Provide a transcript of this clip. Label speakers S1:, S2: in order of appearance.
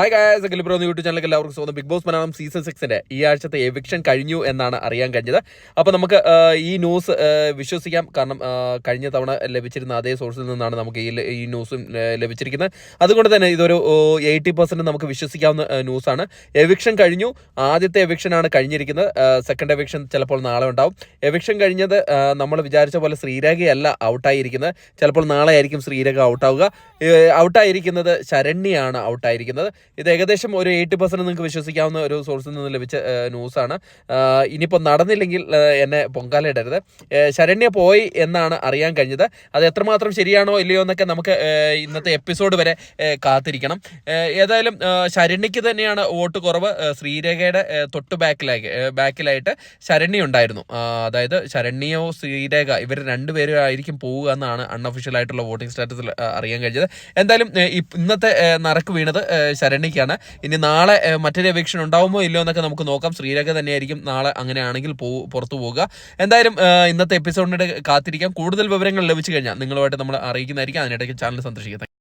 S1: Hi guys Akhil bro YouTube ചാനലിലേക്ക് എല്ലാവർക്കും സ്വാഗതം. ബിഗ് ബോസ് മലയാളം സീസൺ സിക്സിന്റെ ഈ ആഴ്ചത്തെ എവിക്ഷൻ കഴിഞ്ഞു എന്നാണ് അറിയാൻ കഴിഞ്ഞത്. അപ്പോൾ നമുക്ക് ഈ ന്യൂസ് വിശ്വസിക്കാം. കാരണം കഴിഞ്ഞ തവണ ലഭിച്ചിരുന്ന അതേ സോഴ്സിൽ നിന്നാണ് നമുക്ക് ഈ ഈ ന്യൂസും ലഭിച്ചിരിക്കുന്നത്. അതുകൊണ്ട് തന്നെ ഇതൊരു എയ്റ്റി പെർസെന്റ് നമുക്ക് വിശ്വസിക്കാവുന്ന ന്യൂസാണ് എവിക്ഷൻ കഴിഞ്ഞു. ആദ്യത്തെ എവിക്ഷനാണ് കഴിഞ്ഞിരിക്കുന്നത്. സെക്കൻഡ് എവിക്ഷൻ ചിലപ്പോൾ നാളെ ഉണ്ടാവും. എവിക്ഷൻ കഴിഞ്ഞത് നമ്മൾ വിചാരിച്ച പോലെ ശ്രീരേഖയല്ല ഔട്ടായിരിക്കുന്നത്. ചിലപ്പോൾ നാളെ ആയിരിക്കും ശ്രീരേഖ ഔട്ടാവുക. ഔട്ടായിരിക്കുന്നത് ശരണ്യാണ് ഔട്ടായിരിക്കുന്നത്. ഇത് ഏകദേശം ഒരു എയ്റ്റ് പെർസെന്റ് നിങ്ങൾക്ക് വിശ്വസിക്കാവുന്ന ഒരു സോഴ്സിൽ നിന്ന് ലഭിച്ച ന്യൂസാണ് ഇനിയിപ്പോൾ നടന്നില്ലെങ്കിൽ എന്നെ പൊങ്കാലയിടരുത്. ശരണ്യ പോയി എന്നാണ് അറിയാൻ കഴിഞ്ഞത്. അത് എത്രമാത്രം ശരിയാണോ ഇല്ലയോ എന്നൊക്കെ നമുക്ക് ഇന്നത്തെ എപ്പിസോഡ് വരെ കാത്തിരിക്കണം. ഏതായാലും ശരണ്യക്ക് തന്നെയാണ് വോട്ട് കുറവ്. ശ്രീരേഖയുടെ തൊട്ട് ബാക്കിലായി ബാക്കിലായിട്ട് ശരണ്യ ഉണ്ടായിരുന്നു. അതായത് ശരണ്യോ ശ്രീരേഖ ഇവർ രണ്ടുപേരും ആയിരിക്കും പോവുക എന്നാണ് അൺഒഫീഷ്യൽ ആയിട്ടുള്ള വോട്ടിംഗ് സ്റ്റാറ്റസിൽ അറിയാൻ കഴിഞ്ഞത്. എന്തായാലും ഇന്നത്തെ നറക്ക് വീണത് ആ, ശരണ്യക്കാണ് ഇനി നാളെ മറ്റൊരു എവിക്ഷൻ ഉണ്ടാവുമോ ഇല്ലയോ എന്നൊക്കെ നമുക്ക് നോക്കാം. ശ്രീരേഖ തന്നെയായിരിക്കും നാളെ അങ്ങനെയാണെങ്കിൽ പോ പുറത്തു പോവുക. എന്തായാലും ഇന്നത്തെ എപ്പിസോഡിനിടെ കാത്തിരിക്കാം. കൂടുതൽ വിവരങ്ങൾ ലഭിച്ചു കഴിഞ്ഞാൽ നിങ്ങളുമായിട്ട് നമ്മൾ അറിയിക്കുന്നതായിരിക്കും. അതിനിടയ്ക്ക് ചാനൽ സന്ദർശിക്കുന്നത്